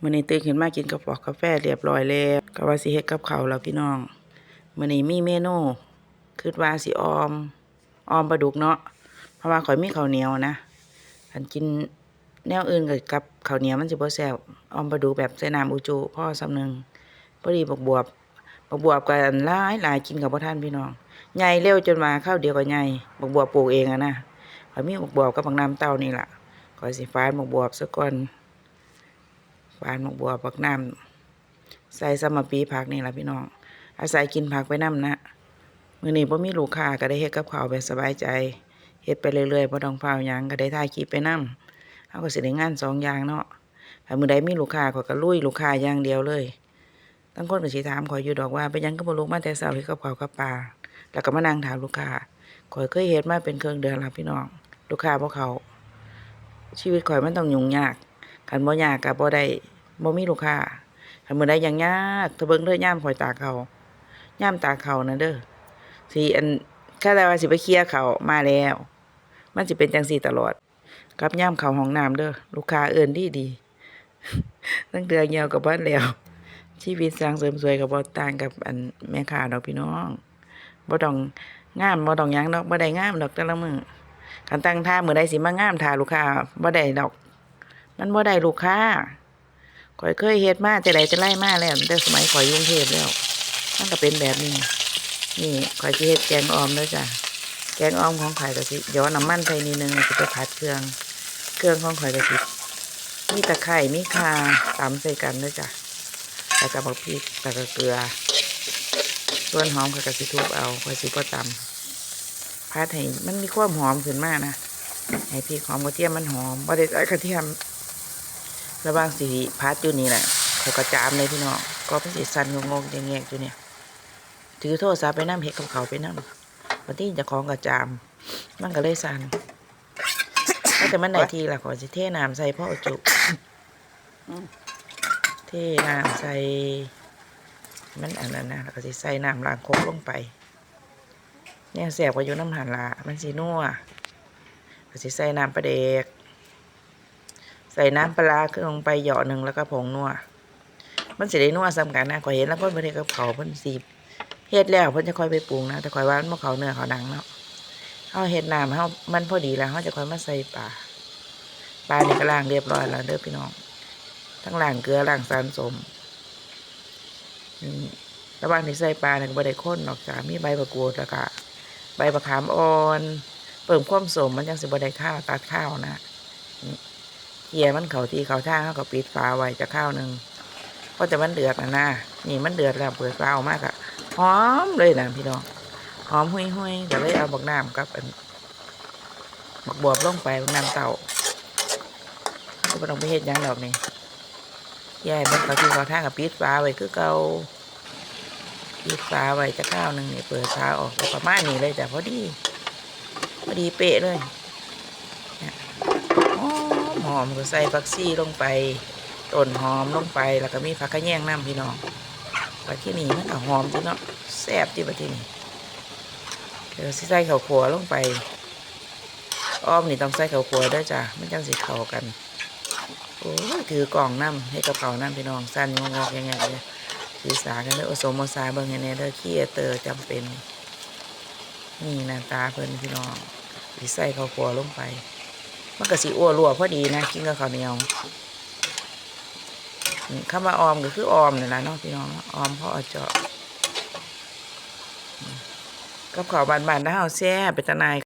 มื้อนี้ตื่นขึ้นมากินกาแฟกาแฟเรียบร้อยแล้วก็ว่าสิเฮ็ดกับเขาวแล้วพี่น้องมื้อนี้มีเมนูคิดว่าสิออมออมปลาดุกเนาะเพราะว่าข่อยมีข้าวเหนียวนะคันกินแนวอื่นกับกับข้าวเหนียวมันสิบ่แซ่บออมปลาดุกแบบใส่น้ำอุจุพอสำนึงพอดีบกบวบบกบวบก็อันหลายหลายกินกับบ่ทันพี่น้องใหญ่เร็วจนมาข้าวเดียวก็ใหญ่บกบวบปลูกเองอะนะข่อยมีบกบวบกับบักน้ำเต้านี่แหละข่อยสิฝานบกบวบซะก่อน ฝานหมกบัวผักน้ำใส่สมปีผักนี่แหละพี่น้อง อาศัยกินผักไปน้ำนะมือนี้บ่มีลูกค้าก็ได้เฮ็ดกับข้าวแบบสบายใจเฮ็ดไปเรื่อยๆบ่ต้องเฝ้ายังก็ได้ถ่ายคลิปไปนำเฮาก็สิได้งานสองอย่างเนาะถ้ามือใดมีลูกค้าก็ก็ลุยลูกค้าอย่างเดียวเลยทั้งคนก็สิถามขอยอยู่ดอกว่าเป็นหยังก็บ่ลุกมาแต่เช้าเฮ็ดกับข้าวกับปลาแล้วก็มานั่งถามลูกค้าข่อยเคยเฮ็ดมาเป็นเครื่องเดือนล้วพี่น้อง ลูกค้าบ่เขาชีวิตข่อยมันต้องยุ่งยาก คันบ่ยากก็บ่ได้บ่มีลูกค้าคันมื้อใดยังยากถ้าเบิ่งเด้อย่ามข่อยตาเขาย่ามตาเขานั่นเด้อสิอันถ้าแต่ว่าสิไปเคลียร์เขามาแล้ว มันสิเป็นจังซี่ตลอด กับย่ามเขาห้องน้ำเด้อลูกค้าเอิ้นดีดีตั้งเดือเหี่ยวกับบ้านแล้ว ชีวิตสร้างเสริมสวยก็บ่ต่างกับอันแม่ค้าดอกพี่น้องบ่ต้องงามบ่ต้องหยังดอกบ่ได้งามดอกแต่ละมื้อคันตั้งท่ามื้อใดสิมางามท่าลูกค้าบ่ได้ดอก มันบ่ได้ลูกค้าข่อยเคยเฮ็ดมาแต่ใดแต่ไรมาแล้วแต่สมัยข่อยยกรุงเทพแล้วมันก็เป็นแบบนี้ นี่ข่อยสิเฮ็ดแกงออมเด้อจ้ะแกงออมของข่อยก็สิย้อนน้ำมันใส่นิดนึงสิไปผัดเครื่อง เครื่องของข่อยก็สิมีตะไคร้มีข่าตำใส่กันเด้อจ้ะแล้วก็บักพริกแล้วก็เกลือส่วนหอมข่อยก็สิทุบเอาข่อยสิบ่ตำผัดให้มันมีความหอมขึ้นมากนะให้พริกหอมกระเทียมมันหอมบ่ได้ใส่กระเทียม ระว่างสีพัดอยู่นี่แหละเขาก็จามเลยพี่น้องก็เป็นสีสันงงๆแงกๆอยู่เนี่ย ถือโทรศัพท์ไปน้ำเห็ดกับเขาไปน้ำวันที่จะของกระจาม มันก็เลยสันแต่มันไหนทีล่ะขอสิเทน้ำใส่พ่อจุเทน้ำใส่ มันอันนั้นนะแล้วก็สิใส่น้ำล้างโคกลงไป เนี่ยแสบกว่าอยู่น้ำหันละมันสีนัวก็สิใส่น้ำปลาเด็ก ใส่น้ำปลาขึ้นลงไปเหยาะหนึ่งแล้วก็ผงนัวมันสิได้นัวซ้ำกันนะขอยเห็นแล้วเพิ่นบ่ได้กับเขาเพิ่นสิเฮ็ดแล้วเพิ่นจะค่อยไปปรุงนะแต่ข่อยว่ามันบ่เขาเนื้อเขาหนังเนาะเฮาเฮ็ดน้ำเฮามันพอดีแล้วเฮาจะค่อยมาใส่ปลาปลานี่ก็ล้างเรียบร้อยแล้วเด้อพี่น้องทั้งล้างเกลือล้างสารสมนี่ระหว่างที่ใส่ปลาเนี่ยก็บ่ได้ข้นนอกจากมีใบมะกรูดแล้วก็ใบมะขามอ่อนเพิ่มความสมมันยังสิบ่ได้ข้าวตัดข้าวนะ เกียมันเข่าทีเข่าท่าเขาก็ปิดฝาไว้จะข้าวหนึ่งเพราะจะมันเดือดนะนะนี่มันเดือดแล้วเปิดฝาออกมากอะหอมเลยนะพี่น้องหอมหุยหุยๆก็เลยเอาบักน้ำกับอันบักบวบลงไปบักน้ำเต่าก็ไม่ต้องไปเฮ็ดยังดอกนี่ยายมันเขาทีเขาท่ากับปิดฝาไว้คือเก่าปิดฝาไว้จะข้าวหนึ่งนี่เปิดฝาออกประมาณนี้เลยจ้ะพอดีพอดีเป๊ะเลย หอมก็ใส่ผักซี่ลงไปต้นหอมลงไปแล้วก็มีผักกระแยงน้ำพี่น้องไปที่นี่มันก็หอมที่เนาะแซ่บที่ไปที่นี่เดี๋ยวใส่ข้าวขัวลงไป อ้อมนี่ต้องใส่ข้าวขัวด้วยจ้ะมันจังสิเข้ากันโอ้ถือกล่องน้ำให้กระเป๋าน้ำพี่น้องสั้นงงๆยังไงเลยถือสากันเด้อโอโซโมซาเบิ่งให้แน่เด้อขี้เตอร์จำเป็นนี่หน้าตาเพิ่นพี่น้องใส่ข้าขัวลงไป มันก็สีอ้วรัวพอดีนะกินกับข้าวเหนียวนี่คำว่าออมก็คือออมนี่นแหละเนาะพี่น้องออมเพราะเอเจาะกับข้าวบานๆนะเฮาแซ่บเป็นตะนาย